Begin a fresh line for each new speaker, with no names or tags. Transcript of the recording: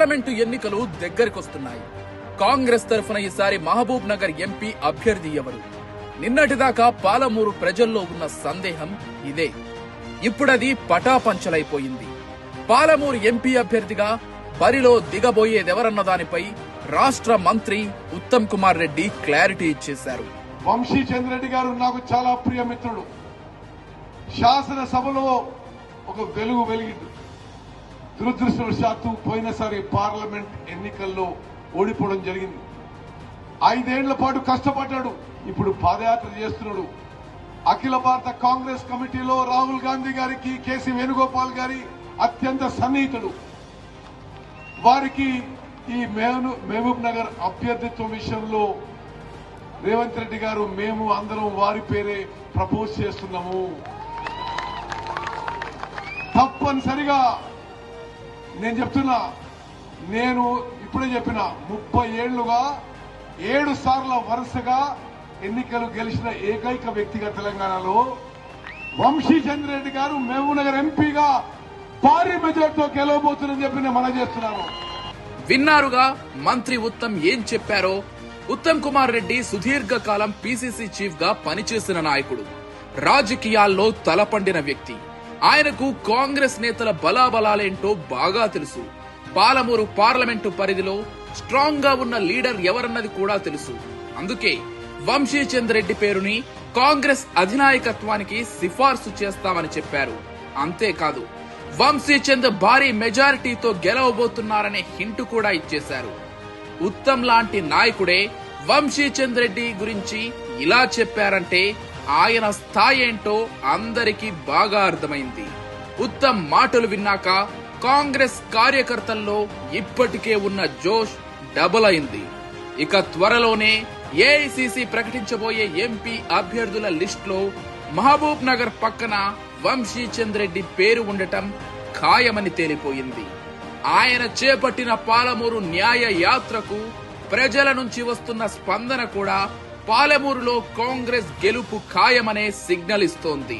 Parliament ఎన్నికలు దగ్గరికొస్తున్నాయి. కాంగ్రెస్ తరఫున ఈసారి మహబూబ్ నగర్ ఎంపీ అభ్యర్థి ఎవరు? నిన్నటిదాకా పాలమూరు ప్రజల్లో ఉన్న సందేహం ఇదే. ఇప్పుడది పటాపంచలైపోయింది. పాలమూరు ఎంపీ అభ్యర్థిగా బరిలో దిగబోయేదెవరన్న దానిపై రాష్ట్ర మంత్రి ఉత్తమ్ కుమార్ రెడ్డి క్లారిటీ ఇచ్చేశారు.
వంశీ చంద్రెడ్డి గారు నాకు చాలా ప్రియమిత్రుడు. శాసనసభలో ఒక వెలుగు వెలిగింది. దురదృష్టవశాత్తు పోయినసారి పార్లమెంట్ ఎన్నికల్లో ఓడిపోవడం జరిగింది. ఐదేళ్ళ పాటు కష్టపడ్డాడు. ఇప్పుడు పాదయాత్ర చేస్తున్నాడు. అఖిల భారత కాంగ్రెస్ కమిటీలో రాహుల్ గాంధీ గారికి కేసీ వేణుగోపాల్ గారి అత్యంత సన్నిహితుడు. వారికి ఈ మేను మహబూబ్ నగర్ అభ్యర్థిత్వం విషయంలో రేవంత్ రెడ్డి గారు మేము అందరం వారి పేరే ప్రపోజ్ చేస్తున్నాము. తప్పనిసరిగా నేను చెప్తున్నా నేను ఇప్పుడే చెప్పిన ముప్పై ఏళ్ళుగా ఏడు సార్ల వరుసగా ఎన్నికలు గెలిచిన ఏకైక వ్యక్తిగా తెలంగాణలో వంశీ చంద్రెడ్డి గారు మహబూబ్నగర్ ఎంపీగా భారీ మెజార్టీతో గెలవబోతుందని చెప్పి నేను మనం చేస్తున్నాను.
విన్నారుగా మంత్రి ఉత్తమ్ ఏం చెప్పారో? ఉత్తమ్ కుమార్ రెడ్డి సుదీర్ఘ కాలం పీసీసీ చీఫ్గా పనిచేసిన నాయకుడు రాజకీయాల్లో తలపండిన వ్యక్తి. ఆయనకు కాంగ్రెస్ నేతల బలాబలాలేంటో బాగా తెలుసు. పాలమూరు పార్లమెంటు పరిధిలో స్ట్రాంగ్గా ఉన్న లీడర్ ఎవరన్నది కూడా తెలుసు. అందుకే వంశీచంద్ రెడ్డి పేరుని కాంగ్రెస్ అధినాయకత్వానికి సిఫార్సు చేస్తామని చెప్పారు. అంతేకాదు వంశీచంద్ భారీ మెజారిటీతో గెలవబోతున్నారనే హింట్ కూడా ఇచ్చేశారు. ఉత్తమ్ లాంటి నాయకుడే వంశీచంద్ రెడ్డి గురించి ఇలా చెప్పారంటే ఆయన స్థాయి ఏంటో అందరికీ బాగా అర్థమైంది. ఉత్తమ్ మాటలు విన్నాక కాంగ్రెస్ కార్యకర్తల్లో ఇప్పటికే ఉన్న జోష్ డబుల్ అయింది. ఇక త్వరలోనే ఏఐసిసి ప్రకటించబోయే ఎంపీ అభ్యర్థుల లిస్టులో మహబూబ్ నగర్ పక్కన వంశీ రెడ్డి పేరు ఉండటం ఖాయమని తేలిపోయింది. ఆయన చేపట్టిన పాలమూరు న్యాయ యాత్రకు ప్రజల నుంచి వస్తున్న స్పందన కూడా పాలమూరులో కాంగ్రెస్ గెలుపు ఖాయమనే సిగ్నల్ ఇస్తోంది